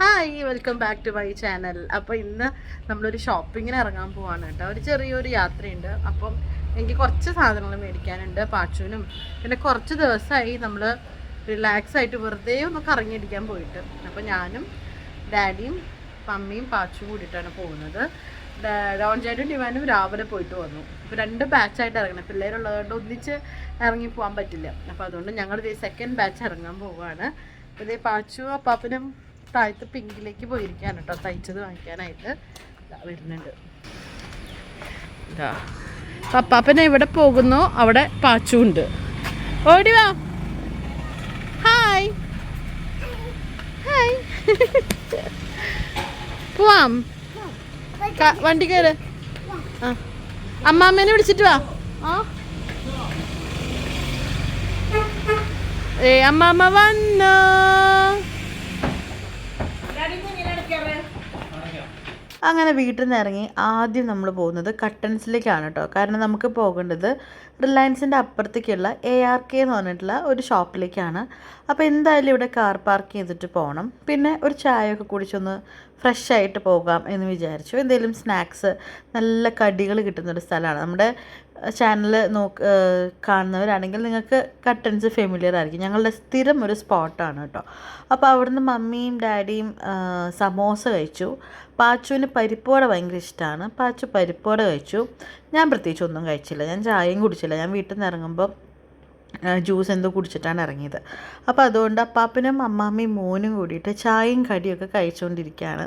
Hi welcome back to my channel അപ്പോൾ ഇന്ന് നമ്മളൊരു ഷോപ്പിങ്ങിന് ഇറങ്ങാൻ പോവാണ് കേട്ടോ. ഒരു ചെറിയൊരു യാത്രയുണ്ട്. അപ്പം എനിക്ക് കുറച്ച് സാധനങ്ങൾ മേടിക്കാനുണ്ട് പാച്ചുവിനും. പിന്നെ കുറച്ച് ദിവസമായി നമ്മൾ റിലാക്സ് ആയിട്ട് വെറുതെ ഒന്ന് കറങ്ങിയടിക്കാൻ പോയിട്ട്. അപ്പോൾ ഞാനും ഡാഡിയും പമ്മിയും പാച്ചും കൂടിയിട്ടാണ് പോകുന്നത്. ഡോൺ ഡിവാനും രാവിലെ പോയിട്ട് വന്നു. അപ്പോൾ രണ്ട് ബാച്ചായിട്ട് ഇറങ്ങണം പിള്ളേരുള്ളതുകൊണ്ട് ഒന്നിച്ച് ഇറങ്ങി പോകാൻ പറ്റില്ല. അപ്പോൾ അതുകൊണ്ട് ഞങ്ങളിത് സെക്കൻഡ് ബാച്ച് ഇറങ്ങാൻ പോവുകയാണ് അപ്പോൾ ഇതേ പാച്ചു അപ്പാപ്പനും താഴത്ത് പിങ്കിലേക്ക് പോയിരിക്കാൻ കേട്ടോ. തയ്ച്ചത് വാങ്ങിക്കാനായിട്ട്. ഇതാ വരുന്നുണ്ട്. ഇതാ അപ്പോൾ ഇവിടെ പോകുന്നോ? അവിടെ പാച്ചുണ്ട്. ഓടി വാ. ഹായ് ഹായ് പോവാം. വണ്ടി കയറ് ആ. അമ്മാമ്മേനെ വിളിച്ചിട്ട് വാ. ആ. ഏ അമ്മാമ്മ വന്നോ? അങ്ങനെ വീട്ടിൽ നിന്ന് ഇറങ്ങി ആദ്യം നമ്മൾ പോകുന്നത് കട്ടൻസിലേക്കാണ് കേട്ടോ കാരണം നമുക്ക് പോകേണ്ടത് റിലയൻസിന്റെ അപ്പുറത്തേക്കുള്ള എ ആർ കെ എന്ന് പറഞ്ഞിട്ടുള്ള ഒരു ഷോപ്പിലേക്കാണ്. അപ്പോൾ എന്തായാലും ഇവിടെ കാർ പാർക്ക് ചെയ്തിട്ട് പോകണം പിന്നെ ഒരു ചായയൊക്കെ കുടിച്ചൊന്ന് ഫ്രഷ് ആയിട്ട് പോകാം എന്ന് വിചാരിച്ചു. എന്തെങ്കിലും സ്നാക്സ് നല്ല കടികൾ കിട്ടുന്നൊരു സ്ഥലമാണ്. നമ്മുടെ ചാനൽ നോക്ക് കാണുന്നവരാണെങ്കിൽ നിങ്ങൾക്ക് കട്ടൻസ് ഫെമിലിയർ ആയിരിക്കും. ഞങ്ങളുടെ സ്ഥിരം ഒരു സ്പോട്ടാണ് കേട്ടോ. അപ്പോൾ അവിടുന്ന് മമ്മിയും ഡാഡിയും സമോസ കഴിച്ചു. പാച്ചുവിന് പരിപ്പോട ഭയങ്കര ഇഷ്ടമാണ് പാച്ചു പരിപ്പോട കഴിച്ചു. ഞാൻ പ്രത്യേകിച്ച് ഒന്നും കഴിച്ചില്ല. ഞാൻ ചായയും കുടിച്ചില്ല. ഞാൻ വീട്ടിൽ നിന്ന് ഇറങ്ങുമ്പോൾ ജ്യൂസ് എന്തോ കുടിച്ചിട്ടാണ് ഇറങ്ങിയത്. അപ്പോൾ അതുകൊണ്ട് അപ്പാപ്പനും അമ്മാമ്മയും മോനും കൂടിയിട്ട് ചായയും കടിയൊക്കെ കഴിച്ചുകൊണ്ടിരിക്കുകയാണ്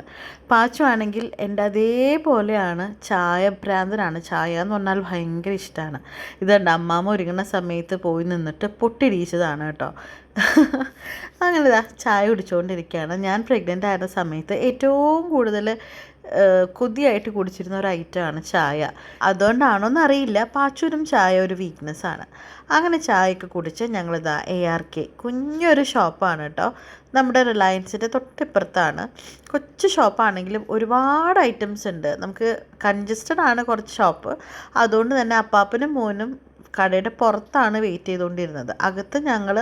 പാച്ചുവാണെങ്കിൽ എന്റെ അതേപോലെയാണ് ചായ ഭ്രാന്തനാണ്. ചായ എന്ന് പറഞ്ഞാൽ ഭയങ്കര ഇഷ്ടമാണ്. ഇതുണ്ട് അമ്മാമ്മ ഒരുങ്ങുന്ന സമയത്ത് പോയി നിന്നിട്ട് പൊട്ടിരിച്ചതാണ് കേട്ടോ. അങ്ങനെ ചായ കുടിച്ചുകൊണ്ടിരിക്കുകയാണ് ഞാൻ പ്രഗ്നന്റ് ആയിരുന്ന സമയത്ത് ഏറ്റവും കൂടുതൽ കൊതിയായിട്ട് കുടിച്ചിരുന്ന ഒരു ഐറ്റമാണ് ചായ. അതുകൊണ്ടാണോ എന്നറിയില്ല പാച്ചൂരും ചായ ഒരു വീക്ക്നെസ് ആണ്. അങ്ങനെ ചായയൊക്കെ കുടിച്ച് ഞങ്ങളിതാ എ ആർ കെ കുഞ്ഞൊരു ഷോപ്പാണ് കേട്ടോ. നമ്മുടെ റിലയൻസിന്റെ തൊട്ടിപ്പുറത്താണ്. കൊച്ചു ഷോപ്പാണെങ്കിലും ഒരുപാട് ഐറ്റംസ് ഉണ്ട്. നമുക്ക് കൺജസ്റ്റഡ് ആണ് കുറച്ച് ഷോപ്പ്. അതുകൊണ്ട് തന്നെ അപ്പാപ്പനും മോനും കടയുടെ പുറത്താണ് വെയിറ്റ് ചെയ്തുകൊണ്ടിരുന്നത്. അകത്ത് ഞങ്ങൾ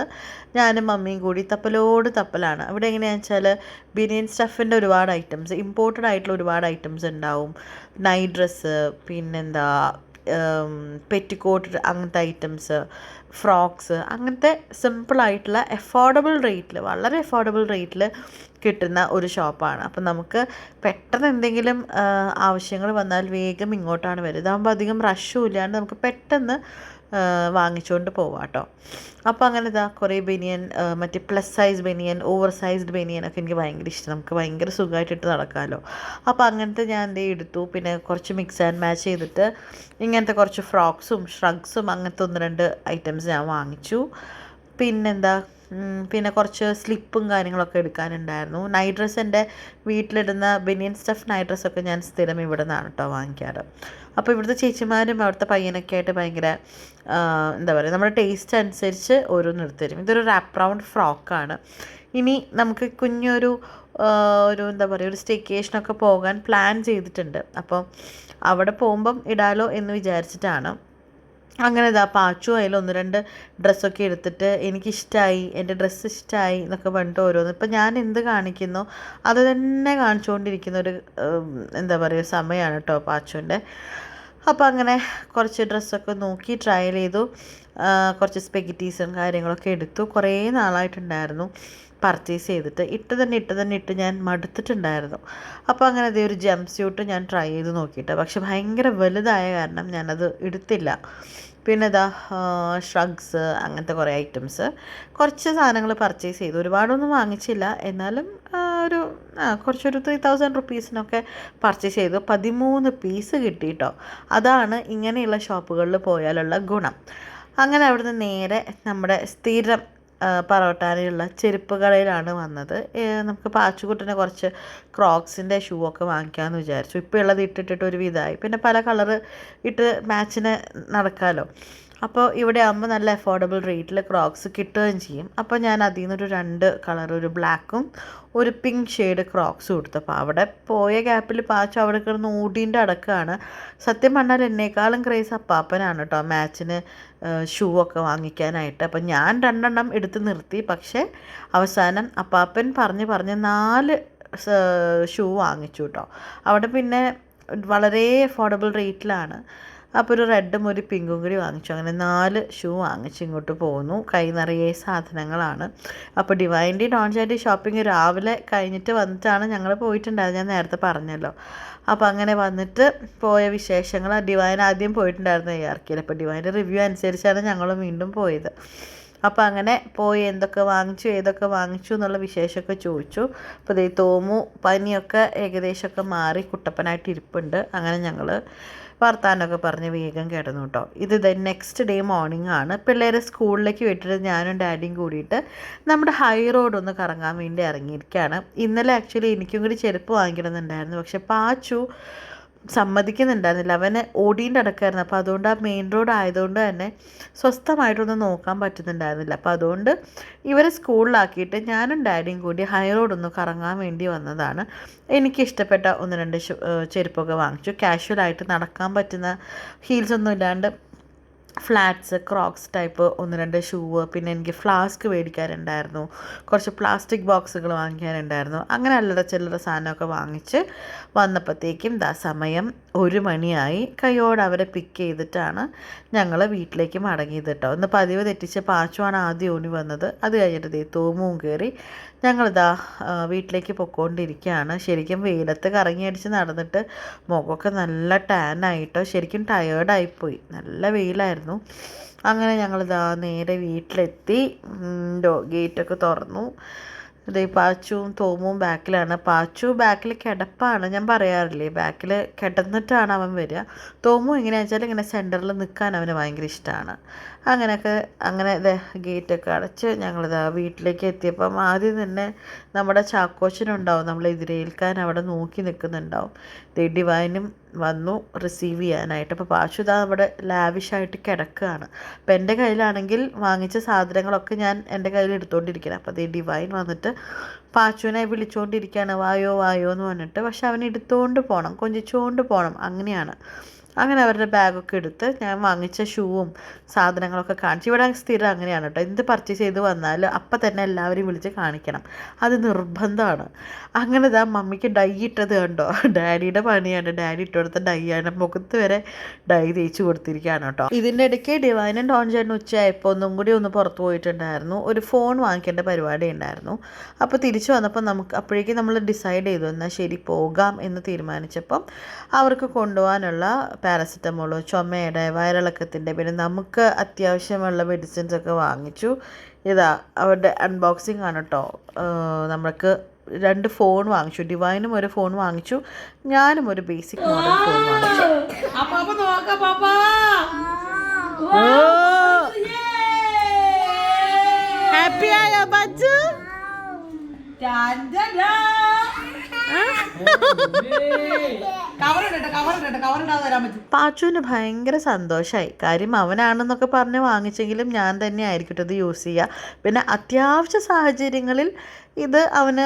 ഞാനും മമ്മിയും കൂടി തപ്പലോട് തപ്പലാണ്. അവിടെ എങ്ങനെയാണെന്ന് വെച്ചാൽ ബിനിയൻ സ്റ്റഫിന്റെ ഒരുപാട് ഐറ്റംസ് ഇമ്പോർട്ടഡ് ആയിട്ടുള്ള ഒരുപാട് ഐറ്റംസ് ഉണ്ടാവും. നൈറ്റ് ഡ്രസ്സ് പിന്നെന്താ പെറ്റിക്കോട്ട് അങ്ങനത്തെ ഐറ്റംസ് ഫ്രോക്സ് അങ്ങനത്തെ സിമ്പിളായിട്ടുള്ള എഫോർഡബിൾ റേറ്റിൽ വളരെ എഫോർഡബിൾ റേറ്റിൽ കിട്ടുന്ന ഒരു ഷോപ്പാണ്. അപ്പം നമുക്ക് പെട്ടെന്ന് എന്തെങ്കിലും ആവശ്യങ്ങൾ വന്നാൽ വേഗം ഇങ്ങോട്ടാണ് വരുന്നത് ഇതാകുമ്പോൾ അധികം റഷും ഇല്ലാണ്ട് നമുക്ക് പെട്ടെന്ന് വാങ്ങിച്ചുകൊണ്ട് പോവാം കേട്ടോ. അപ്പോൾ അങ്ങനെ ഇതാ കുറേ ബനിയൻ മറ്റേ പ്ലസ് സൈസ് ബനിയൻ ഓവർ സൈസ്ഡ് ബനിയൻ ഒക്കെ എനിക്ക് ഭയങ്കര ഇഷ്ടം നമുക്ക് ഭയങ്കര സുഖമായിട്ടിട്ട് നടക്കാമല്ലോ. അപ്പോൾ അങ്ങനത്തെ ഞാൻ എന്തേ എടുത്തു. പിന്നെ കുറച്ച് മിക്സ് ആൻഡ് മാച്ച് ചെയ്തിട്ട് ഇങ്ങനത്തെ കുറച്ച് ഫ്രോക്സും ഷ്രഗ്സും അങ്ങനത്തെ ഒന്ന് രണ്ട് ഐറ്റംസ് ഞാൻ വാങ്ങിച്ചു. പിന്നെന്താ പിന്നെ കുറച്ച് സ്ലിപ്പും കാര്യങ്ങളൊക്കെ എടുക്കാനുണ്ടായിരുന്നു. നൈറ്റ് ഡ്രസ്സ് എന്റെ വീട്ടിലിടുന്ന ബനിയൻ സ്റ്റഫ് നൈറ്റ് ഡ്രസ്സൊക്കെ ഞാൻ സ്ഥിരം ഇവിടെ നിന്നാണ് കേട്ടോ വാങ്ങിക്കാറ്. അപ്പോൾ ഇവിടുത്തെ ചേച്ചിമാരും അവിടുത്തെ പയ്യനൊക്കെ ആയിട്ട് ഭയങ്കര എന്താ പറയുക നമ്മുടെ ടേസ്റ്റ് അനുസരിച്ച് ഓരോന്ന് എടുത്തുതരും ഇതൊരു റാപ്പ് റൗണ്ട് ഫ്രോക്കാണ് ഇനി നമുക്ക് കുഞ്ഞൊരു ഒരു എന്താ പറയുക ഒരു സ്റ്റേക്കേഷനൊക്കെ പോകാൻ പ്ലാൻ ചെയ്തിട്ടുണ്ട്. അപ്പം അവിടെ പോകുമ്പം ഇടാലോ എന്ന് വിചാരിച്ചിട്ടാണ്. അങ്ങനെ ഇതാ പാച്ചു അതിൽ ഒന്ന് രണ്ട് ഡ്രസ്സൊക്കെ എടുത്തിട്ട് എനിക്കിഷ്ടമായി എന്റെ ഡ്രസ്സ് ഇഷ്ടമായി എന്നൊക്കെ പറഞ്ഞിട്ട് ഓരോന്ന്. ഇപ്പം ഞാൻ എന്ത് കാണിക്കുന്നു? അത് തന്നെ കാണിച്ചുകൊണ്ടിരിക്കുന്ന ഒരു എന്താ പറയുക സമയമാണ് കേട്ടോ പാച്ചുവിന്റെ അപ്പോൾ അങ്ങനെ കുറച്ച് ഡ്രസ്സൊക്കെ നോക്കി ട്രയൽ ചെയ്തു. കുറച്ച് സ്പെഗറ്റീസും കാര്യങ്ങളൊക്കെ എടുത്തു. കുറേ നാളായിട്ടുണ്ടായിരുന്നു പർച്ചേസ് ചെയ്തിട്ട്. ഇട്ട് തന്നെ ഇട്ട് തന്നെ ഇട്ട് ഞാൻ മടുത്തിട്ടുണ്ടായിരുന്നു. അപ്പോൾ അങ്ങനെ അതേ ഒരു ജംപ് സ്യൂട്ട് ഞാൻ ട്രൈ ചെയ്ത് നോക്കിയിട്ട്. പക്ഷെ ഭയങ്കര വലുതായ കാരണം ഞാനത് എടുത്തില്ല. പിന്നെ ഇതാ ഷ്രഗ്സ് അങ്ങനത്തെ കുറേ ഐറ്റംസ് കുറച്ച് സാധനങ്ങൾ പർച്ചേസ് ചെയ്തു. ഒരുപാടൊന്നും വാങ്ങിച്ചില്ല. എന്നാലും ഒരു കുറച്ചൊരു ത്രീ തൗസൻഡ് റുപ്പീസിനൊക്കെ പർച്ചേസ് ചെയ്തു. പതിമൂന്ന് പീസ് കിട്ടി കേട്ടോ അതാണ് ഇങ്ങനെയുള്ള ഷോപ്പുകളിൽ പോയാലുള്ള ഗുണം. അങ്ങനെ അവിടുന്ന് നേരെ നമ്മുടെ സ്ഥിരം ആ, പറവട്ടാനിലുള്ള ചെരുപ്പ് കടയിലാണ് വന്നത് നമുക്ക് പാച്ചുകുട്ടനെ കുറച്ച് ക്രോക്സിന്റെ ഷൂ ഒക്കെ വാങ്ങിക്കാമെന്ന് വിചാരിച്ചു. ഇപ്പോൾ ഉള്ളത് ഇട്ടിട്ടിട്ട് ഒരു വിധമായി പിന്നെ പല കളറ് ഇട്ട് മാച്ചിന് നടക്കാമല്ലോ അപ്പോൾ ഇവിടെ ആകുമ്പോൾ നല്ല അഫോർഡബിൾ റേറ്റിൽ ക്രോക്സ് കിട്ടുകയും ചെയ്യും. അപ്പോൾ ഞാൻ അതിൽ നിന്നൊരു രണ്ട് കളർ ഒരു ബ്ലാക്കും ഒരു പിങ്ക് ഷെയ്ഡ് ക്രോക്സും കൊടുത്തു അപ്പോൾ അവിടെ പോയ ഗ്യാപ്പിൽ പാച്ചു അവിടെ കിടന്ന് ഓടീന്റെ അടക്കമാണ് സത്യം പറഞ്ഞാൽ എന്നേക്കാളും ക്രേസ് അപ്പാപ്പനാണ് കേട്ടോ മാച്ചിന് ഷൂ ഒക്കെ വാങ്ങിക്കാനായിട്ട്. അപ്പം ഞാൻ രണ്ടെണ്ണം എടുത്ത് നിർത്തി. പക്ഷേ അവസാനം അപ്പാപ്പൻ പറഞ്ഞ് പറഞ്ഞ് നാല് ഷൂ വാങ്ങിച്ചു കേട്ടോ അവിടെ പിന്നെ വളരെ അഫോർഡബിൾ റേറ്റിലാണ് അപ്പോൾ ഒരു റെഡും ഒരു പിങ്കും കൂടി വാങ്ങിച്ചു. അങ്ങനെ നാല് ഷൂ വാങ്ങിച്ച് ഇങ്ങോട്ട് പോന്നു. കൈ നിറയെ സാധനങ്ങളാണ്. അപ്പോൾ ഡിവൈന്റെ ഡോൺ ചാന്റെ ഷോപ്പിംഗ് രാവിലെ കഴിഞ്ഞിട്ട് വന്നിട്ടാണ് ഞങ്ങൾ പോയിട്ടുണ്ടായത് ഞാൻ നേരത്തെ പറഞ്ഞല്ലോ. അപ്പോൾ അങ്ങനെ വന്നിട്ട് പോയ വിശേഷങ്ങൾ ഡിവൈൻ ആദ്യം പോയിട്ടുണ്ടായിരുന്നു എ ആർ അപ്പോൾ ഡിവൈന്റെ റിവ്യൂ അനുസരിച്ചാണ് ഞങ്ങൾ വീണ്ടും പോയത്. അപ്പോൾ അങ്ങനെ പോയി എന്തൊക്കെ വാങ്ങിച്ചു ഏതൊക്കെ വാങ്ങിച്ചു എന്നുള്ള വിശേഷമൊക്കെ ചോദിച്ചു. അപ്പോൾ ദേ തോമു പനിയൊക്കെ ഏകദേശമൊക്കെ മാറി കുട്ടപ്പനായിട്ട് ഇരിപ്പുണ്ട്. അങ്ങനെ ഞങ്ങൾ വർത്താനമൊക്കെ പറഞ്ഞ് വേഗം കിടന്നു കേട്ടോ ഇത് ദ നെക്സ്റ്റ് ഡേ മോർണിംഗ് ആണ്. പിള്ളേരെ സ്കൂളിലേക്ക് വിട്ടിട്ട് ഞാനും ഡാഡിയും കൂടിയിട്ട് നമ്മുടെ ഹൈ റോഡ് ഒന്ന് കറങ്ങാൻ വേണ്ടി ഇറങ്ങിയിരിക്കുകയാണ് ഇന്നലെ ആക്ച്വലി എനിക്കും കൂടി ചെരുപ്പ് വാങ്ങിക്കണമെന്നുണ്ടായിരുന്നു. പക്ഷെ പാച്ചു സമ്മതിക്കുന്നുണ്ടായിരുന്നില്ല. അവന് ഓടീന്റെ അടക്കായിരുന്നു. അപ്പോൾ അതുകൊണ്ട് ആ മെയിൻ റോഡ് ആയതുകൊണ്ട് തന്നെ സ്വസ്ഥമായിട്ടൊന്നും നോക്കാൻ പറ്റുന്നുണ്ടായിരുന്നില്ല. അപ്പോൾ അതുകൊണ്ട് ഇവരെ സ്കൂളിലാക്കിയിട്ട് ഞാനും ഡാഡിയും കൂടി ഹൈ റോഡ് ഒന്ന് കറങ്ങാൻ വേണ്ടി വന്നതാണ്. എനിക്ക് ഇഷ്ടപ്പെട്ട ഒന്ന് രണ്ട് ചെരുപ്പൊക്കെ വാങ്ങിച്ചു. കാഷ്വലായിട്ട് നടക്കാൻ പറ്റുന്ന ഹീൽസ് ഒന്നും ഇല്ലാണ്ട് ഫ്ലാറ്റ്സ് ക്രോക്സ് ടൈപ്പ് ഒന്ന് രണ്ട് ഷൂവ് പിന്നെ എനിക്ക് ഫ്ലാസ്ക് മേടിക്കാനുണ്ടായിരുന്നു. കുറച്ച് പ്ലാസ്റ്റിക് ബോക്സുകൾ വാങ്ങിക്കാനുണ്ടായിരുന്നു. അങ്ങനെ അല്ലറ ചില്ലറ സാധനമൊക്കെ വാങ്ങിച്ച് വന്നപ്പോഴത്തേക്കും ദാ സമയം ഒരു മണിയായി കൈയോടെ അവരെ പിക്ക് ചെയ്തിട്ടാണ് ഞങ്ങൾ വീട്ടിലേക്ക് മടങ്ങിയത് കേട്ടോ. ഒന്ന് പതിവ് തെറ്റിച്ച് പാച്ചുവാണ് ആദ്യം ഊണി വന്നത്. അത് കഴിഞ്ഞിട്ട് ദേ തോമും കയറി ഞങ്ങളിതാ വീട്ടിലേക്ക് പൊക്കോണ്ടിരിക്കുകയാണ്. ശരിക്കും വെയിലത്ത് കറങ്ങി അടിച്ച് നടന്നിട്ട് മുഖമൊക്കെ നല്ല ടാൻ ആയിട്ടോ ശരിക്കും ടയേർഡായിപ്പോയി നല്ല വെയിലായിരുന്നു. അങ്ങനെ ഞങ്ങളിതാ നേരെ വീട്ടിലെത്തി. ഗേറ്റൊക്കെ തുറന്നു. ഇതേ പാച്ചുവും തോമും ബാക്കിലാണ്. പാച്ചു ബാക്കിൽ കിടപ്പാണ് ഞാൻ പറയാറില്ലേ? ബാക്കിൽ കിടന്നിട്ടാണ് അവൻ വരിക. തോമു എങ്ങനെയാണെന്ന് വെച്ചാൽ ഇങ്ങനെ സെന്ററിൽ നിൽക്കാൻ അവന് ഭയങ്കര ഇഷ്ടമാണ് അങ്ങനെയൊക്കെ അങ്ങനെ ഇത് ഗേറ്റൊക്കെ അടച്ച് ഞങ്ങളിതാ വീട്ടിലേക്ക് എത്തിയപ്പം ആദ്യം തന്നെ നമ്മുടെ ചാക്കോച്ചനുണ്ടാവും നമ്മൾ എതിരേൽക്കാൻ അവിടെ നോക്കി നിൽക്കുന്നുണ്ടാവും. ദേ ഡിവൈനും വന്നു റിസീവ് ചെയ്യാനായിട്ട്. അപ്പോൾ പാച്ചു ഇതാ അവിടെ ലാവിഷായിട്ട് കിടക്കുകയാണ്. അപ്പോൾ എന്റെ കയ്യിലാണെങ്കിൽ വാങ്ങിച്ച സാധനങ്ങളൊക്കെ ഞാൻ എന്റെ കയ്യിൽ എടുത്തുകൊണ്ടിരിക്കണം അപ്പോൾ അതേ ഡിവൈൻ വന്നിട്ട് പാച്ചുവിനെ വിളിച്ചുകൊണ്ടിരിക്കുകയാണ് വായോ വായോ എന്ന് പറഞ്ഞിട്ട്. പക്ഷെ അവൻ എടുത്തുകൊണ്ട് പോകണം കൊഞ്ചിച്ചുകൊണ്ട് പോകണം അങ്ങനെയാണ്. അങ്ങനെ അവരുടെ ബാഗൊക്കെ എടുത്ത് ഞാൻ വാങ്ങിച്ച ഷൂവും സാധനങ്ങളൊക്കെ കാണിച്ചു. ഇവിടെ സ്ഥിരം അങ്ങനെയാണ് കേട്ടോ. എന്ത് പർച്ചേസ് ചെയ്ത് വന്നാലും അപ്പം തന്നെ എല്ലാവരെയും വിളിച്ച് കാണിക്കണം. അത് നിർബന്ധമാണ്. അങ്ങനെ ഇതാ മമ്മിക്ക് ഡൈ ഇട്ടത് കണ്ടോ? ഡാഡിയുടെ പണിയാണ്. ഡാഡി ഇട്ട് കൊടുത്ത ഡൈ ആണ്. മുഖത്ത് വരെ ഡൈ തേച്ച് കൊടുത്തിരിക്കുകയാണ് കേട്ടോ. ഇതിന്റെ ഇടയ്ക്ക് ഡിവൈൻ ആൻഡ് ഡോൺ ചേട്ടൻ ഉച്ചയായപ്പോൾ ഒന്നും കൂടി ഒന്ന് പുറത്ത് പോയിട്ടുണ്ടായിരുന്നു. ഒരു ഫോൺ വാങ്ങിക്കേണ്ട പരിപാടി ഉണ്ടായിരുന്നു. അപ്പോൾ തിരിച്ചു വന്നപ്പോൾ നമുക്ക് അപ്പോഴേക്കും നമ്മൾ ഡിസൈഡ് ചെയ്തു. എന്നാൽ ശരി പോകാം എന്ന് തീരുമാനിച്ചപ്പം അവർക്ക് കൊണ്ടുപോകാനുള്ള പാരസെറ്റമോൾ ചുമയുടെ വയറിളക്കത്തിന്റെ പിന്നെ നമുക്ക് അത്യാവശ്യമുള്ള മെഡിസിൻസ് ഒക്കെ വാങ്ങിച്ചു. ഇതാ അവരുടെ അൺബോക്സിങ് ആണ് കേട്ടോ നമ്മൾക്ക് രണ്ട് ഫോൺ വാങ്ങിച്ചു. ഡിവൈനും ഒരു ഫോൺ വാങ്ങിച്ചു. ഞാനും ഒരു ബേസിക് മോഡൽ ഫോൺ വാങ്ങിച്ചു. ഹാപ്പി ആയോ ബജ്ജു? പാച്ചുവിന് ഭയങ്കര സന്തോഷമായി കാര്യം അവനാണെന്നൊക്കെ പറഞ്ഞ് വാങ്ങിച്ചെങ്കിലും ഞാൻ തന്നെ ആയിരിക്കട്ടെ ഇത് യൂസ് ചെയ്യുക പിന്നെ അത്യാവശ്യ സാഹചര്യങ്ങളിൽ ഇത് അവന്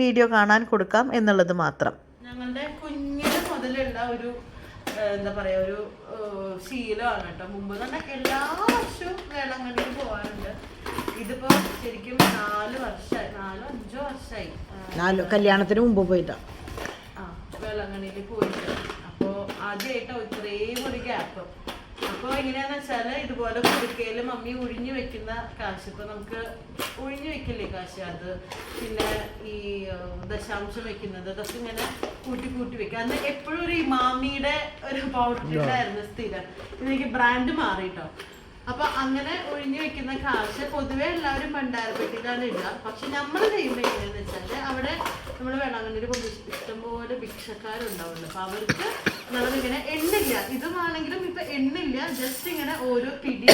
വീഡിയോ കാണാൻ കൊടുക്കാം എന്നുള്ളത് മാത്രം. ഞങ്ങളുടെ കുഞ്ഞിന് മുതലുള്ള ഒരു എന്താ പറയാ ഒരു ശീലമാണ് കേട്ടോ. മുമ്പ് തന്നെ എല്ലാ വർഷവും വേളാങ്കണ്ണിയിൽ പോകാറുണ്ട് ഇതിപ്പോ ശരിക്കും നാല് വർഷമായി നാലോ അഞ്ചോ വർഷമായി നാലു കല്യാണത്തിന് മുമ്പ് പോയിട്ടാ. ആ പോയിട്ട്. അപ്പോൾ ആദ്യമായിട്ടോ ഇത്രയും ഒരു ഗ്യാപ്പ് അപ്പൊ എങ്ങനെയാന്ന് വെച്ചാൽ ഇതുപോലെ കുടുക്കയിൽ മമ്മി ഒഴിഞ്ഞു വെക്കുന്ന കാശ് ഇപ്പൊ നമുക്ക് ഒഴിഞ്ഞു വെക്കില്ലേ കാശ്? അത് പിന്നെ ഈ ദശാംശം വെക്കുന്നത് അതൊക്കെ ഇങ്ങനെ കൂട്ടി കൂട്ടി വെക്കുക അന്ന് എപ്പോഴും ഒരു ഇമാമിയുടെ ഒരു പൗഡർ ഉണ്ടായിരുന്നു സ്ഥിരം. ഇതെനിക്ക് ബ്രാൻഡ് മാറിട്ടോ അപ്പൊ അങ്ങനെ ഒഴിഞ്ഞു വെക്കുന്ന കാശ് പൊതുവെ എല്ലാവരും ഭണ്ഡാരപ്പെട്ടിട്ടാണ് ഇടുക. പക്ഷെ നമ്മൾ ചെയ്യുമ്പോൾ എങ്ങനെയാന്ന് വെച്ചാൽ അവിടെ നമ്മൾ വേളാങ്കണ്ണിയിൽ കൊണ്ട് ഇഷ്ടംപോലെ ഭിക്ഷക്കാരുണ്ടാവുന്നുണ്ട്. അപ്പൊ അവർക്ക് നമ്മളിങ്ങനെ എണ്ണില്ല. ഇതുമാണെങ്കിലും ഇപ്പൊ എണ്ണില്ല. ജസ്റ്റ് ഇങ്ങനെ ഓരോ പിടി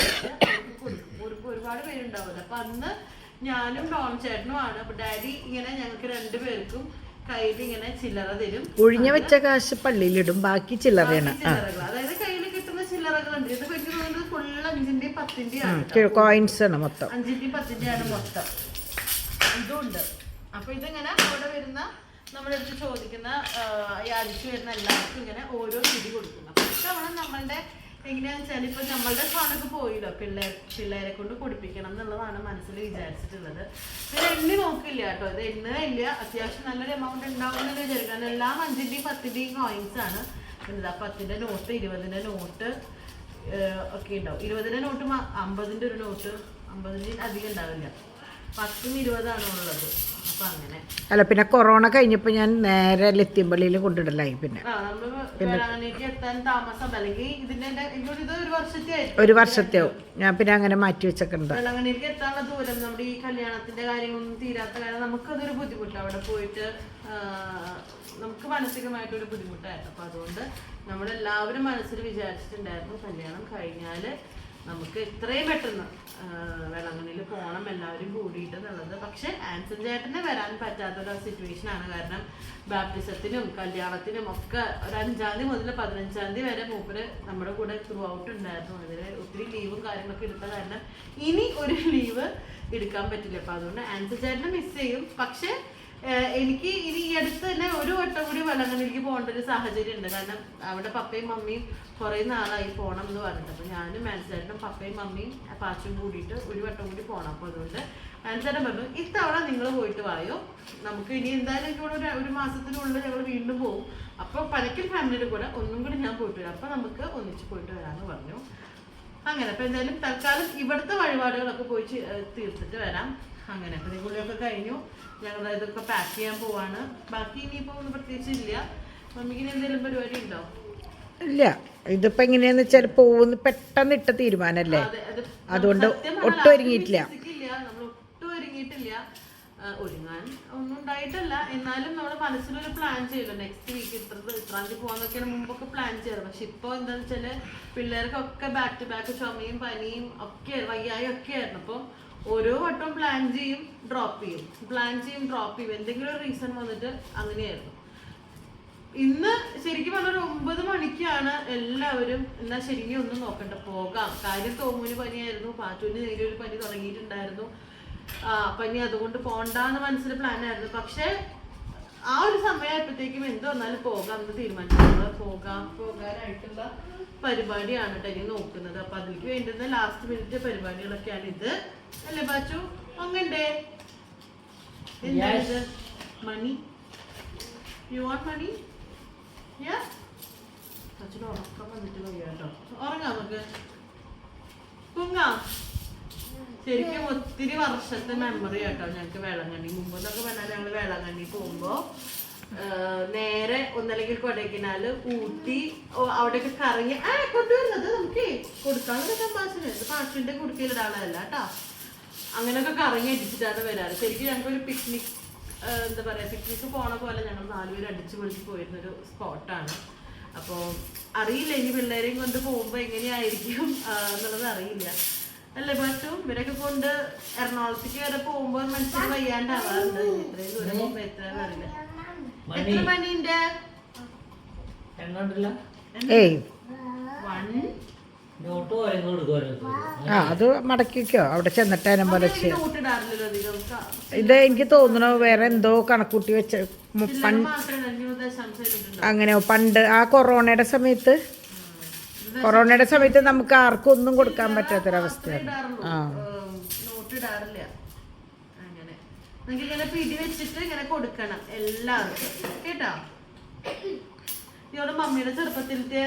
ഒരുപാട് പേരുണ്ടാവില്ല അപ്പൊ അന്ന് ഞാനും ഡോൺ ചേട്ടനുമാണ് അപ്പൊ ഡാഡി ഇങ്ങനെ ഞങ്ങൾക്ക് രണ്ടുപേർക്കും കയ്യിൽ ഇങ്ങനെ ചില്ലറ തരും. ഒഴിഞ്ഞ വെച്ച കാശ് പള്ളിയിലിടും ബാക്കി ചില്ലറയാണ്. അതായത് കയ്യിൽ കിട്ടുന്ന ചില്ലറകളുണ്ട്. ഇത് ആണ് കോയിൻസ് ആണ് മൊത്തം. അഞ്ചിന്റെയും പത്തിന്റെയും ആണ് മൊത്തം. ഇതുണ്ട്. അപ്പൊ ഇതിങ്ങനെ അവിടെ വരുന്ന നമ്മളെടുത്ത് ചോദിക്കുന്ന യാചിച്ചു വരുന്ന എല്ലാവർക്കും ഇങ്ങനെ ഓരോ പിടി കൊടുക്കുന്നു. അപ്പൊ ഇത്തവണ നമ്മളുടെ എങ്ങനെയാന്ന് വെച്ചാൽ ഇപ്പൊ നമ്മളുടെ സാധനമൊക്കെ പോയില്ലോ പിള്ളേർ പിള്ളേരെ കൊണ്ട് കുടിപ്പിക്കണം എന്നുള്ളതാണ് മനസ്സിൽ വിചാരിച്ചിട്ടുള്ളത്. പിന്നെ എണ്ണി നോക്കില്ല കേട്ടോ. ഇത് എണ്ണ ഇല്ല. അത്യാവശ്യം നല്ലൊരു എമൗണ്ട് ഉണ്ടാവുമെന്ന് വിചാരിക്കാൻ എല്ലാം അഞ്ചിന്റെയും പത്തിന്റെയും കോയിൻസ് ആണ്. പിന്നെ പത്തിന്റെ നോട്ട് ഇരുപതിന്റെ നോട്ട് ഒക്കെ ഉണ്ടാവും. ഇരുപതിന്റെ നോട്ട് അമ്പതിന്റെ ഒരു നോട്ട് അമ്പതിന്റെ അധികം ഉണ്ടാവില്ല. പത്തും ഇരുപതാണ് ഉള്ളത്. അല്ല പിന്നെ കൊറോണ കഴിഞ്ഞപ്പോൾ ഞാൻ നേരെ ലത്തിയമ്പള്ളിയിൽ കൊണ്ടിടലായി പിന്നെ. ഒരു വർഷത്തെ വർഷത്തെയോ ഞാൻ പിന്നെ അങ്ങനെ മാറ്റി വെച്ചിട്ടുണ്ട് വേളാങ്കണ്ണിക്ക് എത്താനുള്ള ദൂരം നമ്മുടെ ഈ കല്യാണത്തിന്റെ കാര്യങ്ങളൊന്നും തീരാത്ത കാരണം നമുക്കതൊരു ബുദ്ധിമുട്ടാണ് അവിടെ പോയിട്ട് നമുക്ക് മാനസികമായിട്ടൊരു ബുദ്ധിമുട്ടായിരുന്നു. അപ്പൊ അതുകൊണ്ട് നമ്മളെല്ലാവരും മനസ്സിൽ വിചാരിച്ചിട്ടുണ്ടായിരുന്നു കല്യാണം കഴിഞ്ഞാൽ നമുക്ക് എത്രയും പെട്ടെന്ന് വേളാങ്കണ്ണിയിൽ പോകണം എല്ലാവരും കൂടിയിട്ട് എന്നുള്ളത്. പക്ഷെ ആൻസൺ ചേട്ടന് വരാൻ പറ്റാത്തൊരു സിറ്റുവേഷൻ ആണ്. കാരണം ബാപ്റ്റിസത്തിനും കല്യാണത്തിനും ഒക്കെ ഒരു അഞ്ചാം തീയതി മുതൽ പതിനഞ്ചാം തീയതി വരെ മൂപ്പര് നമ്മുടെ കൂടെ ത്രൂ ഔട്ട് ഉണ്ടായിരുന്നു. അതിൽ ഒത്തിരി ലീവും കാര്യങ്ങളൊക്കെ എടുത്ത കാരണം ഇനി ഒരു ലീവ് എടുക്കാൻ പറ്റില്ല. അപ്പൊ അതുകൊണ്ട് ആൻസൺ ചേട്ടനെ മിസ് ചെയ്യും. പക്ഷെ എനിക്ക് ഇനി ഈ അടുത്ത് തന്നെ ഒരു വട്ടം കൂടി വള്ളങ്ങളിലേക്ക് പോകേണ്ട ഒരു സാഹചര്യം ഉണ്ട്. കാരണം അവിടെ പപ്പയും മമ്മിയും കുറേ നാളായി പോകണം എന്ന് പറഞ്ഞിട്ട്. അപ്പോൾ ഞാനും മാൻസേട്ടനും പപ്പയും മമ്മിയും പാച്ചും കൂടിയിട്ട് ഒരു വട്ടം കൂടി പോകണം അപ്പൊ അതുകൊണ്ട് മാൻസേട്ടൻ പറഞ്ഞു ഇത്തവണ നിങ്ങൾ പോയിട്ട് വായോ? നമുക്ക് ഇനി എന്തായാലും ഇവിടെ ഒരു ഒരു മാസത്തിനുള്ളിൽ ഞങ്ങൾ വീണ്ടും പോകും അപ്പോൾ പനക്കൽ ഫാമിലിയുടെ കൂടെ ഒന്നും കൂടി ഞാൻ പോയിട്ട് വരാം. അപ്പൊ നമുക്ക് ഒന്നിച്ച് പോയിട്ട് വരാമെന്ന് പറഞ്ഞു. അങ്ങനെ അപ്പോൾ എന്തായാലും തൽക്കാലം ഇവിടുത്തെ വഴിപാടുകളൊക്കെ പോയി തീർത്തിട്ട് വരാം. അങ്ങനെ അപ്പൊ നിങ്ങളൊക്കെ കഴിഞ്ഞു. ഞങ്ങൾ ഇതൊക്കെ പാക്ക് ചെയ്യാൻ പോവാണ്. ബാക്കി ഇനിയിപ്പോ ഒന്നും പ്രത്യേകിച്ച് ഇല്ല മമ്മിക്കിന് എന്തെങ്കിലും പരിപാടി ഉണ്ടോ? ഇല്ല. ഇതിപ്പോ എങ്ങനെയാന്ന് വെച്ചാൽ പോകുന്ന പെട്ടെന്ന് ഇട്ട തീരുമാനല്ലേ? അതുകൊണ്ട് ഒട്ടും ഒരുങ്ങിയിട്ടില്ല. ഒരുങ്ങാൻ ഒന്നും ഉണ്ടായിട്ടല്ല. എന്നാലും നമ്മൾ മനസ്സിലൊരു പ്ലാൻ ചെയ്യല്ലോ. നെക്സ്റ്റ് വീക്ക് ഇത്ര ഇത്രാം തീയതി പോകാന്നൊക്കെയാണ് മുമ്പൊക്കെ പ്ലാൻ ചെയ്യാറ് പക്ഷെ ഇപ്പോൾ എന്താണെന്ന് വെച്ചാൽ പിള്ളേർക്കൊക്കെ ബാക്ക് ടു ബാക്ക് ചുമയും പനിയും ഒക്കെ വയ്യായും ഒക്കെ ആയിരുന്നു. അപ്പം ഓരോ വട്ടം പ്ലാൻ ചെയ്യും ഡ്രോപ്പ് ചെയ്യും. പ്ലാൻ ചെയ്യും ഡ്രോപ്പ് ചെയ്യും. എന്തെങ്കിലും ഒരു റീസൺ വന്നിട്ട് അങ്ങനെയായിരുന്നു. ഇന്ന് ശരിക്കും പറഞ്ഞൊരു ഒമ്പത് മണിക്കാണ് എല്ലാവരും എന്നാ ശരിക്കും ഒന്നും നോക്കണ്ട പോകാം. കാര്യം തോമുവിന് പനിയായിരുന്നു പാറ്റൂന് നേരിയൊരു പനി തുടങ്ങിയിട്ടുണ്ടായിരുന്നു. ആ പനി അതുകൊണ്ട് പോണ്ടാന്ന് മനസ്സിൽ പ്ലാൻ ആയിരുന്നു. പക്ഷേ ആ ഒരു സമയമായപ്പോഴത്തേക്കും എന്ത് വന്നാലും പോകാം എന്ന് തീരുമാനിച്ചു. പോകാം. പോകാനായിട്ടുള്ള പരിപാടിയാണ് കേട്ടോ ഇനി നോക്കുന്നത്. അപ്പൊ അതിലേക്ക് വേണ്ടുന്ന ലാസ്റ്റ് മിനിറ്റ് പരിപാടികളൊക്കെയാണ് ഇത് അല്ലേ ബാച്ചു? അങ്ങണ്ടേ? എന്താ മണി? യു വാണ്ട് മണി അച്ഛന് ഉറക്കം വന്നിട്ട് വയ്യ കേട്ടോ. ഉറങ്ങാം നമുക്ക്. ശരിക്കും ഒത്തിരി വർഷത്തെ മെമ്മറി കേട്ടോ ഞങ്ങൾക്ക് വേളാങ്കണ്ണി. മുമ്പ് എന്നൊക്കെ പറഞ്ഞാൽ ഞങ്ങൾ വേളാങ്കണ്ണി പോകുമ്പോ നേരെ ഒന്നല്ലെങ്കിൽ കൊടൈക്കനാല് ഊട്ടി അവിടെയൊക്കെ കറങ്ങി. ആ കൊണ്ടുവരുന്നത് നമുക്ക് കൊടുക്കാനുള്ള തമാശന് പാർട്ടിന്റെ ഒരാളല്ല കേട്ടോ. അങ്ങനെയൊക്കെ കറങ്ങി അടിച്ചിട്ടാണ് വരാറ്. ശരിക്കും ഞങ്ങൾക്ക് ഒരു പിക്നിക് എന്താ പറയാ പിക്നിക്ക് പോണ പോലെ ഞങ്ങൾ നാലുപേര് അടിച്ചു പൊളിച്ച് പോയിരുന്നൊരു സ്പോട്ടാണ്. അപ്പോൾ അറിയില്ല ഇനി പിള്ളേരെയും കൊണ്ട് പോകുമ്പോൾ എങ്ങനെയായിരിക്കും എന്നുള്ളത് അറിയില്ല. അല്ലേ പറ്റും ഇവരൊക്കെ കൊണ്ട് എറണാകുളത്തേക്ക് വരെ പോകുമ്പോൾ മനസ്സിൽ വയ്യാണ്ടാവാറുണ്ട്. ഇത്രയും ദൂരം പോകുമ്പോൾ എത്രയാണെന്ന് അറിയില്ല. എത്ര ഏയ്. ആ അത് മടക്കിക്കോ അവിടെ ചെന്നിട്ട് അതിനെ പോലെ ഇത് എനിക്ക് തോന്നുന്നു വേറെ എന്തോ കണക്കൂട്ടി വെച്ച അങ്ങനെ പണ്ട് ആ കൊറോണയുടെ സമയത്ത് കൊറോണയുടെ സമയത്ത് നമുക്ക് ആർക്കും ഒന്നും കൊടുക്കാൻ പറ്റാത്തൊരവസ്ഥയാണ്. ആ. നിങ്ങൾക്ക് ഇങ്ങനെ പിടി വെച്ചിട്ട് ഇങ്ങനെ കൊടുക്കണം എല്ലാവർക്കും. കേട്ടോ? ഇവരുടെ മമ്മിയുടെ ചെറുപ്പത്തിലത്തെ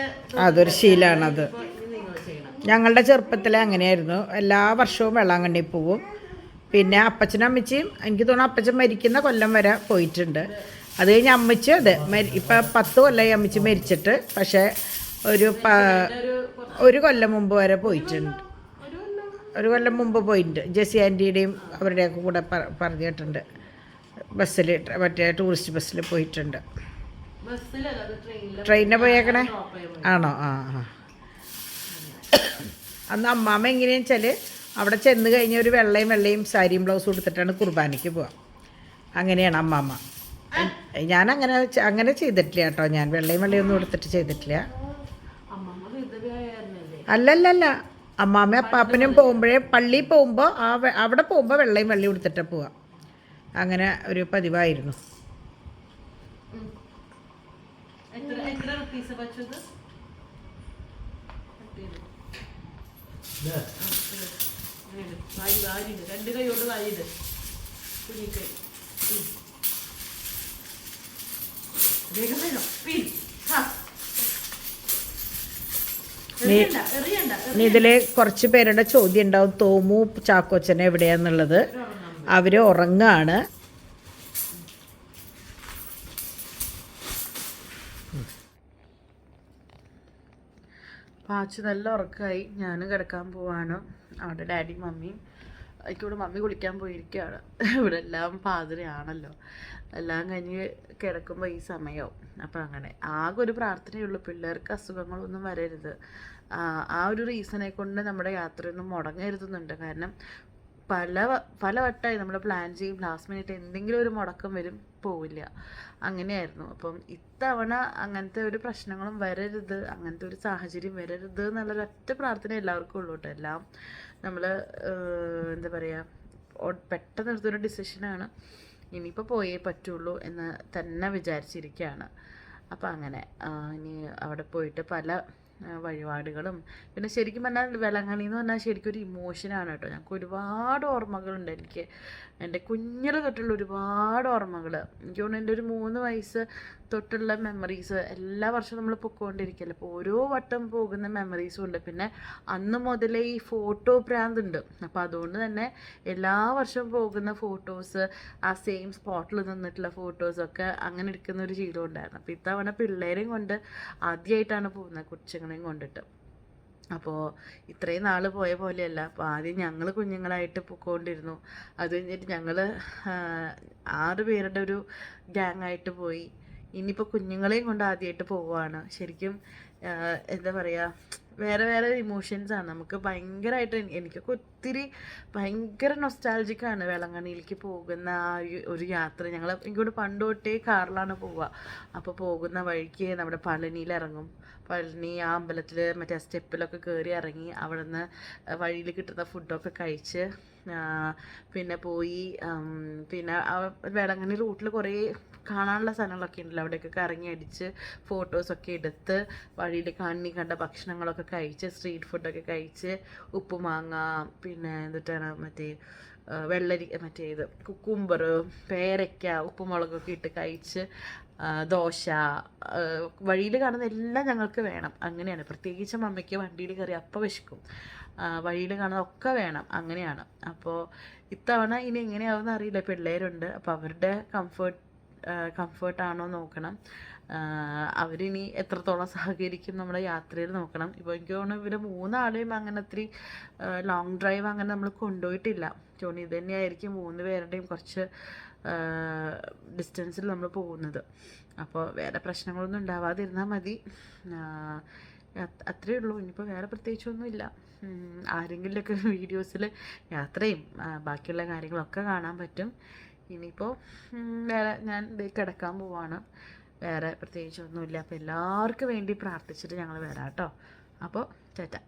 അതൊരു ശീലാണത് ചെയ്യണം. ഞങ്ങളുടെ ചെറുപ്പത്തിൽ അങ്ങനെയായിരുന്നു. എല്ലാ വർഷവും വെള്ളാങ്കണ്ണി പോവും. പിന്നെ അപ്പച്ചനും അമ്മച്ചിയും എനിക്ക് തോന്നുന്നു അപ്പച്ചൻ മരിക്കുന്ന കൊല്ലം വരെ പോയിട്ടുണ്ട്. അത് കഴിഞ്ഞ് അമ്മച്ചി അതെ ഇപ്പം പത്ത് കൊല്ലമായി അമ്മച്ചി മരിച്ചിട്ട്. പക്ഷേ ഒരു ഒരു ഒരു കൊല്ലം മുമ്പ് വരെ പോയിട്ടുണ്ട്. ഒരു കൊല്ലം മുമ്പ് പോയിട്ടുണ്ട്. ജെസി ആന്റിയുടെയും അവരുടെയൊക്കെ കൂടെ പറഞ്ഞിട്ടുണ്ട്. ബസ്സിൽ മറ്റേ ടൂറിസ്റ്റ് ബസ്സിൽ പോയിട്ടുണ്ട്. ട്രെയിനിൽ ട്രെയിനിനെ പോയേക്കണേ? ആണോ? ആ ആ. അന്ന് അമ്മാമ്മ എങ്ങനെയാണെന്ന് വെച്ചാൽ അവിടെ ചെന്ന് കഴിഞ്ഞ ഒരു വെള്ളയും വെള്ളയും സാരിയും ബ്ലൗസും കൊടുത്തിട്ടാണ് കുർബാനയ്ക്ക് പോവുക അങ്ങനെയാണ് അമ്മാമ്മ. ഞാൻ അങ്ങനെ അങ്ങനെ ചെയ്തിട്ടില്ല കേട്ടോ. ഞാൻ വെള്ളയും വെള്ളയും ഒന്നും കൊടുത്തിട്ട് ചെയ്തിട്ടില്ല. അല്ലല്ലല്ല. അമ്മാമ്മ അപ്പാപ്പനും പോകുമ്പോഴേ പള്ളിയിൽ പോകുമ്പോൾ ആ അവിടെ പോകുമ്പോൾ വെള്ളയും വെള്ളി കൊടുത്തിട്ട് പോവുക അങ്ങനെ ഒരു പതിവായിരുന്നു രണ്ട് കൈ കൊണ്ട് വാരിണ്ട് കുഞ്ഞിക്കൈ ഇനി ഇതിൽ കുറച്ച് പേരുടെ ചോദ്യം ഉണ്ടാവും. തോമു ചാക്കോച്ചൻ എവിടെയാന്നുള്ളത്. അവർ ഉറങ്ങാണ്. പാച്ച് നല്ല ഉറക്കമായി ഞാനും കിടക്കാൻ പോവാണ്. അവിടെ ഡാഡി മമ്മി എനിക്കിവിടെ മമ്മി കുളിക്കാൻ പോയിരിക്കുകയാണ്. ഇവിടെ എല്ലാം പാതിരയാണല്ലോ. എല്ലാം കഴിഞ്ഞ് കിടക്കുമ്പോൾ ഈ സമയവും. അപ്പം അങ്ങനെ. ആകെ ഒരു പ്രാർത്ഥനയുള്ളൂ. പിള്ളേർക്ക് അസുഖങ്ങളൊന്നും വരരുത്. ആ, ഒരു റീസണെ കൊണ്ട് നമ്മുടെ യാത്രയൊന്നും മുടങ്ങരുതെന്നുണ്ട്. കാരണം പല പല വട്ടമായി നമ്മൾ പ്ലാൻ ചെയ്യും. ലാസ്റ്റ് മിനിറ്റ് എന്തെങ്കിലും ഒരു മുടക്കം വരും പോവില്ല. അങ്ങനെയായിരുന്നു. അപ്പം ഇത്തവണ അങ്ങനത്തെ ഒരു പ്രശ്നങ്ങളും വരരുത്. അങ്ങനത്തെ ഒരു സാഹചര്യം വരരുത് എന്നുള്ളൊരു ഒറ്റ പ്രാർത്ഥന എല്ലാവർക്കും ഉള്ളൂ കേട്ടോ. എല്ലാം നമ്മൾ എന്താ പറയുക പെട്ടെന്ന് എടുത്തൊരു ഡിസിഷനാണ് ഇനിയിപ്പോൾ പോയേ പറ്റുള്ളൂ എന്ന് തന്നെ വിചാരിച്ചിരിക്കുകയാണ്. അപ്പോൾ അങ്ങനെ ഇനി അവിടെ പോയിട്ട് പല വഴിപാടുകളും പിന്നെ ശരിക്കും പറഞ്ഞാൽ വേളാങ്കണ്ണി എന്ന് പറഞ്ഞാൽ ശരിക്കും ഒരു ഇമോഷനാണ് കേട്ടോ. ഞങ്ങൾക്ക് ഒരുപാട് ഓർമ്മകളുണ്ട്. എനിക്ക് എന്റെ കുഞ്ഞിൽ തൊട്ടുള്ള ഒരുപാട് ഓർമ്മകൾ എനിക്ക് തോന്നുന്നു എന്റെ ഒരു മൂന്ന് വയസ്സ് തൊട്ടുള്ള മെമ്മറീസ് എല്ലാ വർഷവും നമ്മൾ പൊക്കോണ്ടിരിക്കല്ലേ. അപ്പോൾ ഓരോ വട്ടം പോകുന്ന മെമ്മറീസും ഉണ്ട്. പിന്നെ അന്ന് മുതലേ ഈ ഫോട്ടോ പ്രാന്തുണ്ട് അപ്പോൾ അതുകൊണ്ട് തന്നെ എല്ലാ വർഷവും പോകുന്ന ഫോട്ടോസ് ആ സെയിം സ്പോട്ടിൽ നിന്നിട്ടുള്ള ഫോട്ടോസൊക്കെ അങ്ങനെ എടുക്കുന്ന ഒരു ശീലം ഉണ്ടായിരുന്നു. അപ്പോൾ ഇത്തവണ പിള്ളേരെയും കൊണ്ട് ആദ്യമായിട്ടാണ് പോകുന്നത് കൊച്ചുങ്ങളെയും കൊണ്ടിട്ട്. അപ്പോൾ ഇത്രയും നാൾ പോയ പോലെയല്ല. അപ്പോൾ ആദ്യം ഞങ്ങൾ കുഞ്ഞുങ്ങളായിട്ട് പൊക്കോണ്ടിരുന്നു. അത് കഴിഞ്ഞിട്ട് ഞങ്ങൾ ആറ് പേരുടെ ഒരു ഗ്യാങ്ങായിട്ട് പോയി. ഇനിയിപ്പോൾ കുഞ്ഞുങ്ങളെയും കൊണ്ട് ആദ്യമായിട്ട് പോവുകയാണ് ശരിക്കും എന്താ പറയുക വേറെ വേറെ ഇമോഷൻസാണ് നമുക്ക് ഭയങ്കരമായിട്ട് എനി- എനിക്കൊക്കെ ഒത്തിരി ഭയങ്കര നൊസ്റ്റാൾജിക്കാണ് വേളങ്ങണിയിലേക്ക് പോകുന്ന ആ ഒരു- യാത്ര. ഞങ്ങൾ എനിക്കോട് പണ്ട് തൊട്ടേ കാറിലാണ് പോവുക. അപ്പോൾ പോകുന്ന വഴിക്ക് നമ്മുടെ പളനിയിൽ ഇറങ്ങും പളനി ആ അമ്പലത്തിൽ മറ്റേ സ്റ്റെപ്പിലൊക്കെ കയറി ഇറങ്ങി അവിടെ നിന്ന് വഴിയിൽ കിട്ടുന്ന ഫുഡൊക്കെ കഴിച്ച് പിന്നെ പോയി പിന്നെ വേളാങ്കണ്ണി റൂട്ടിൽ കുറേ കാണാനുള്ള സ്ഥലങ്ങളൊക്കെ ഉണ്ടല്ലോ. അവിടെയൊക്കെ കറങ്ങി അടിച്ച് ഫോട്ടോസൊക്കെ എടുത്ത് വഴിയിൽ കണ്ണി കണ്ട ഭക്ഷണങ്ങളൊക്കെ കഴിച്ച് സ്ട്രീറ്റ് ഫുഡൊക്കെ കഴിച്ച് ഉപ്പുമാങ്ങ പിന്നെ എന്നിട്ടാണ് മറ്റേ വെള്ളരി മറ്റേ ഇത് കുക്കുംബർ പേരയ്ക്ക ഉപ്പുമുളകൊക്കെ ഇട്ട് കഴിച്ച് ദോശ വഴിയിൽ കാണുന്ന എല്ലാം ഞങ്ങൾക്ക് വേണം. അങ്ങനെയാണ്. പ്രത്യേകിച്ച് മമ്മയ്ക്ക് വണ്ടിയിൽ കയറി അപ്പം വിശക്കും. വഴിയിൽ കാണുന്ന ഒക്കെ വേണം. അങ്ങനെയാണ്. അപ്പോൾ ഇത്തവണ ഇനി എങ്ങനെയാവുമെന്ന് അറിയില്ല. പിള്ളേരുണ്ട്. അപ്പോൾ അവരുടെ കംഫേർട്ട് കംഫേർട്ടാണോ നോക്കണം. അവരിനി എത്രത്തോളം സഹകരിക്കും നമ്മുടെ യാത്രയിൽ നോക്കണം. ഇപ്പോൾ എനിക്ക് തോന്നുന്നു ഇവർ മൂന്നാളെയും അങ്ങനെ ഒത്തിരി ലോങ് ഡ്രൈവ് അങ്ങനെ നമ്മൾ കൊണ്ടുപോയിട്ടില്ല. തോന്നി ഇത് തന്നെയായിരിക്കും മൂന്ന് പേരുടെയും കുറച്ച് ഡിസ്റ്റൻസിൽ നമ്മൾ പോകുന്നത്. അപ്പോൾ വേറെ പ്രശ്നങ്ങളൊന്നും ഉണ്ടാവാതിരുന്നാൽ മതി. അത്രയേ ഉള്ളൂ. ഇനിയിപ്പോൾ വേറെ പ്രത്യേകിച്ചൊന്നുമില്ല. ആരെങ്കിലുമൊക്കെ വീഡിയോസിൽ യാത്രയും ബാക്കിയുള്ള കാര്യങ്ങളൊക്കെ കാണാൻ പറ്റും. ഇനിയിപ്പോൾ വേറെ ഞാൻ കിടക്കാൻ പോവാണ്. വേറെ പ്രത്യേകിച്ചൊന്നുമില്ല അപ്പോൾ എല്ലാവർക്കും വേണ്ടി പ്രാർത്ഥിച്ചിട്ട് ഞങ്ങൾ വരാം കേട്ടോ. അപ്പോൾ ചേട്ടാ